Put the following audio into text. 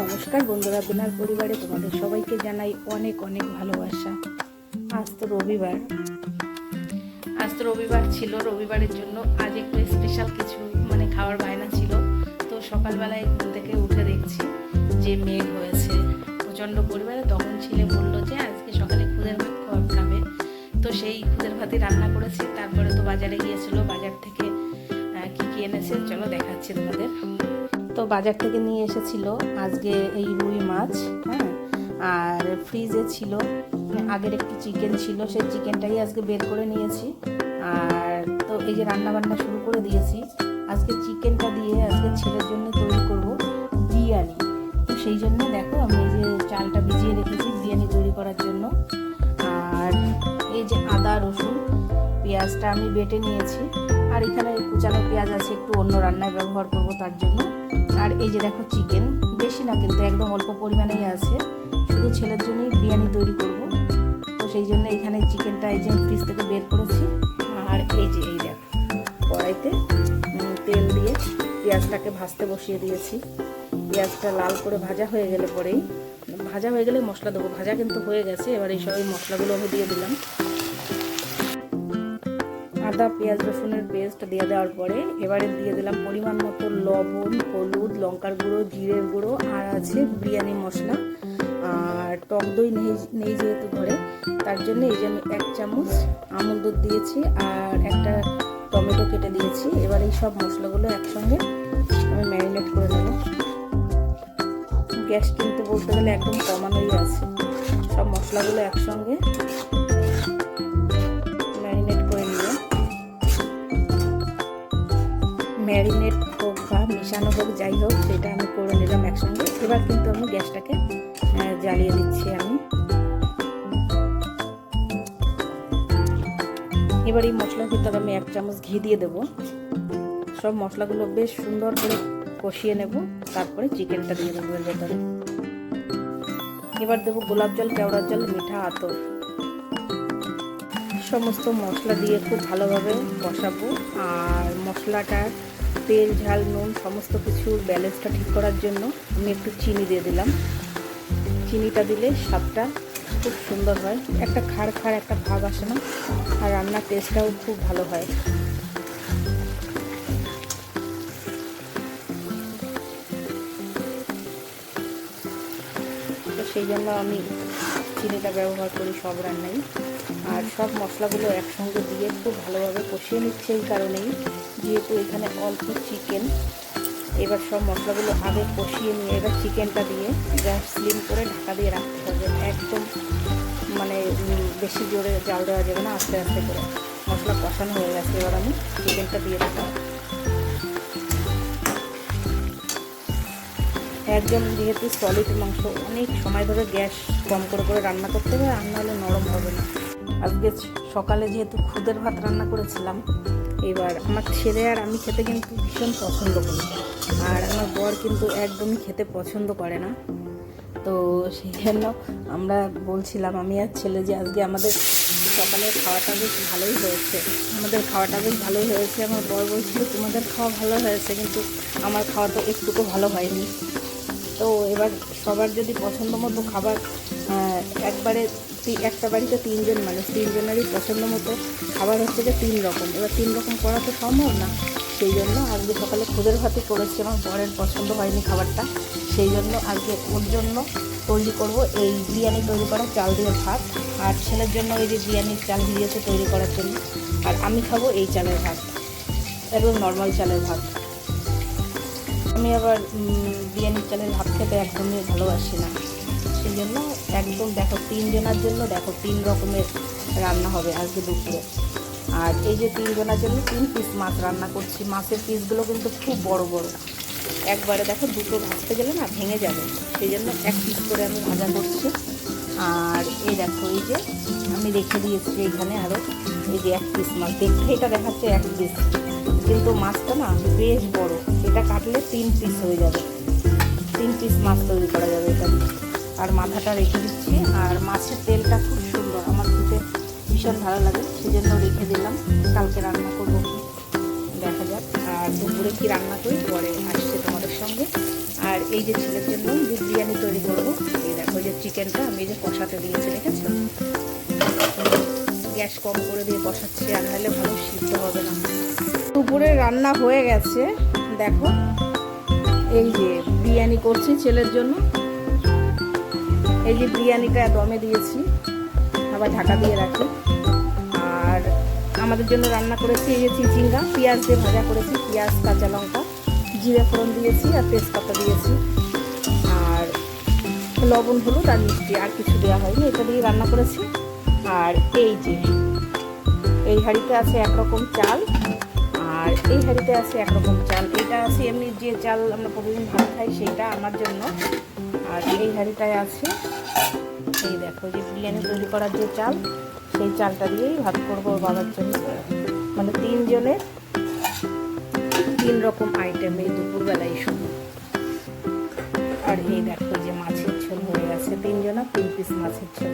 নমস্কার বন্ধুরা বিনার পরিবারে তোমাদের সবাইকে জানাই অনেক অনেক ভালোবাসা। আজ তো রবিবার। আজ তো রবিবার ছিল, রবিবারের জন্য আজ একটু স্পেশাল কিছু মানে খাওয়ার বায়না ছিল। তো সকালবেলায় ঘুম থেকে উঠে দেখছি যে মেঘ হয়েছে। প্রচণ্ড পরিবারে তখন ছেলে, বলল যে আজকে সকালে খুদের ভাত খাবে। তো সেই খুদের ভাতই রান্না করেছি, তারপরে তো বাজারে গিয়েছিল, বাজার থেকে এনেছে, চলো দেখাচ্ছি তোমাদের। তো বাজার থেকে নিয়ে এসেছিল আজকে এই রুই মাছ হ্যাঁ? আর ফ্রিজে ছিল, আগের একটু চিকেন ছিল, সেই চিকেনটাই আজকে বের করে নিয়েছি। আর তো এই যে রান্না বান্না শুরু করে দিয়েছি, আজকে চিকেনটা দিয়ে আজকে ছেলের জন্য তৈরি করব বিরিয়ানি। তো সেই জন্য দেখো আমি এই যে চালটা ভিজিয়ে রেখেছি বিরিয়ানি তৈরি করার জন্য। আর এই যে আদা, রসুন, পেঁয়াজটা আমি বেটে নিয়েছি। আর এখানে কুচানো পেঁয়াজ আছে, একটু অন্য রান্নায় ব্যবহার করব তার জন্য। আর এই যে দেখো চিকেন বেশি না কিন্তু একদম অল্প পরিমাণেই আছে। শুধু ছেলের জন্যই বিরিয়ানি তৈরি করব। তো সেই জন্য এখানে চিকেনটা এই যে ফ্রিজ থেকে বের করেছি। আর এই যে এই দেখো, কড়াইতে তেল দিয়ে পেঁয়াজটাকে ভাজতে বসিয়ে দিয়েছি। পেঁয়াজটা লাল করে ভাজা হয়ে গেলে পরেই, ভাজা হয়ে গেলে মশলা দেবো। ভাজা কিন্তু হয়ে গেছে, এবার এই সব মশলাগুলো আমি দিয়ে দিলাম। আদা, পেঁয়াজ, রসুনের পেস্ট দিয়ে দেওয়ার পরে এবারে দিয়ে দিলাম পরিমাণ মতো লবণ, হলুদ, লঙ্কার গুঁড়ো, জিরের গুঁড়ো আর আছে বিরিয়ানি মশলা। আর টক দই নেই নেই যেহেতু ঘরে, তার জন্য এই যে আমি এক চামচ আমুল দুধ দিয়েছি আর একটা টমেটো কেটে দিয়েছি। এবার এই সব মশলাগুলো একসঙ্গে আমি ম্যারিনেট করে নেব। গ্যাস কিন্তু বলতে গেলে একদম কমানোই আছে। সব মশলাগুলো একসঙ্গে ম্যারিনেট হোক বা মেশানো হোক, যাই হোক, সেটা আমি করে নিলাম একসঙ্গে। এবার কিন্তু আমি গ্যাসটাকে জ্বালিয়ে দিচ্ছি আমি। এবার এই মশলার ভিতরে আমি এক চামচ ঘি দিয়ে দেব। সব মশলাগুলো বেশ সুন্দর করে কষিয়ে নেব। তারপরে চিকেনটা দিয়ে দেবো এর ভেতরে। এবার দেবো গোলাপ জল কেওড়ার জল, মিঠা আতর। সমস্ত মশলা দিয়ে খুব ভালোভাবে কষাবো। আর মশলাটার তেল, ঝাল, নুন সমস্ত কিছুর ব্যালেন্সটা ঠিক করার জন্য আমি একটু চিনি দিয়ে দিলাম। চিনিটা দিলে স্বাদটা খুব সুন্দর হয়। একটা খাড় খাড় একটা ভাব আসে না, আর রান্নার টেস্টটাও খুব ভালো হয়। সেই জন্য আমি চিনিটা ব্যবহার করি, সব রান্নায় আর সব মশলাগুলো একসঙ্গে দিয়ে খুব ভালোভাবে কষিয়ে নিচ্ছে এই কারণেই। যেহেতু এখানে অল্প চিকেন এবার সব মশলাগুলো আগে কষিয়ে নিয়ে, এবার চিকেনটা দিয়ে গ্যাস স্লিম করে ঢাকা দিয়ে রাখতে হবে। একদম মানে বেশি জোরে জাল দেওয়া যাবে না, আস্তে আস্তে করে। মশলা কষানো হয়ে গেছে, এবার আমি চিকেনটা দিয়ে দিলাম। একদম যেহেতু সলিড মাংস, অনেক সময় ধরে গ্যাস কম করে করে রান্না করতে হবে রান্না হলে নরম হবে না। আজকে সকালে যেহেতু খুদের ভাত রান্না করেছিলাম, এবার আমার ছেলে আর আমি খেতে কিন্তু ভীষণ পছন্দ করি। আর আমার বর কিন্তু একদমই খেতে পছন্দ করে না। তো সেই জন্য আমরা বলছিলাম, আমি আর ছেলে যে আজকে আমাদের সকালের খাওয়াটা বেশ ভালোই হয়েছে। আমাদের খাওয়াটা বেশ ভালোই হয়েছে। আমার বর বলছিল, তোমাদের খাওয়া ভালো হয়েছে, কিন্তু আমার খাওয়া তো একটুকু ভালো হয়নি। তো এবার সবার যদি পছন্দ মতো খাবার একবারে একটা বাড়িতে তিনজন মানুষ, তিনজনেরই পছন্দ মতো খাবার হচ্ছে যে তিন রকম। এবার তিন রকম করা তো সম্ভব না। সেই জন্য আজকে সকালে খুদের ভাতে করেছি, আমার বরের পছন্দ হয়নি খাবারটা। সেই জন্য আজকে ওর জন্য তৈরি করব এই বিরিয়ানি তৈরি করা চাল দিয়ে ভাত, আর ছেলের জন্য এই যে বিরিয়ানির চাল দিয়েছে তৈরি করার জন্য। আর আমি খাব এই চালের ভাত, একদম নর্মাল চালের ভাত। আমি আবার বিরিয়ানির চালের ভাত খেতে একদমই ভালোবাসি না। সেই জন্য একদম দেখো, তিনজনের জন্য দেখো, তিন রকমের রান্না হবে আজকে দুপুরে। আর এই যে তিনজনের জন্য তিন পিস মাছ রান্না করছি। মাছের পিসগুলো কিন্তু খুব বড় বড়। একবারে দেখো, দুটো ভাজতে গেলে না ভেঙে যাবে। সেই জন্য এক পিস করে আমি ভাজা করছি। আর এই দেখো, এই যে আমি রেখে দিয়েছি এইখানে আরও এই যে এক পিস মাছ। দেখতে এটা দেখাচ্ছে এক পিস কিন্তু মাছটা না বেশ বড়। এটা কাটলে তিন পিস হয়ে যাবে। তিন পিস মাছ তৈরি করা যাবে এটা। আর মাথাটা রেখে দিচ্ছি। আর মাছের তেলটা খুব সুন্দর। আমার খেতে ভীষণ ভালো লাগে, সেজন্য রেখে দিলাম। কালকে রান্না করব। দেখা যাক। আর দুপুরে কি রান্না করি, পরে আসছে তোমাদের সঙ্গে। আর এই যে ছেলের জন্য যে বিরিয়ানি চিকেনটা আমি এই যে কষাতে দিয়েছি, দেখেছ? গ্যাস কম করে দিয়ে কষাচ্ছি, আর নাহলে ভালো সিদ্ধ হবে না। দুপুরে রান্না হয়ে গেছে। দেখো, এই যে বিরিয়ানি করছি ছেলের জন্য। এই যে বিরিয়ানিটা দমে দিয়েছি, আবার ঢাকা দিয়ে রাখি। আর আমাদের জন্য রান্না করেছি এই যে চিচিঙ্গা, পেঁয়াজ দিয়ে ভাজা করেছি, পেঁয়াজ, কাঁচা লঙ্কা, জিরে ফোড়ন দিয়েছি আর তেজপাতা দিয়েছি। আর লবণ, হলুদ আর মিষ্টি, আর কিছু দেওয়া হয়নি, এটা দিয়ে রান্না করেছি। আর এই যে, এই হাঁড়িতে আছে একরকম চাল আর এই হাঁড়িতে আছে একরকম চাল। এটা আছে এমনি যে চাল আমরা প্রতিদিন ভাত খাই সেইটা আমার জন্য। আর এই হাঁড়িটায় আছে, এই দেখো যে বিরিয়ানি তৈরি করার যে চাল, সেই চালটা দিয়েই ভাত করব বাবার জন্য। মানে তিনজনের তিন রকম আইটেম এই দুপুরবেলায় শুধু। আর এই দেখো যে মাছের ঝোল হয়ে গেছে তিনজনা, তিন পিস মাছের ঝোল।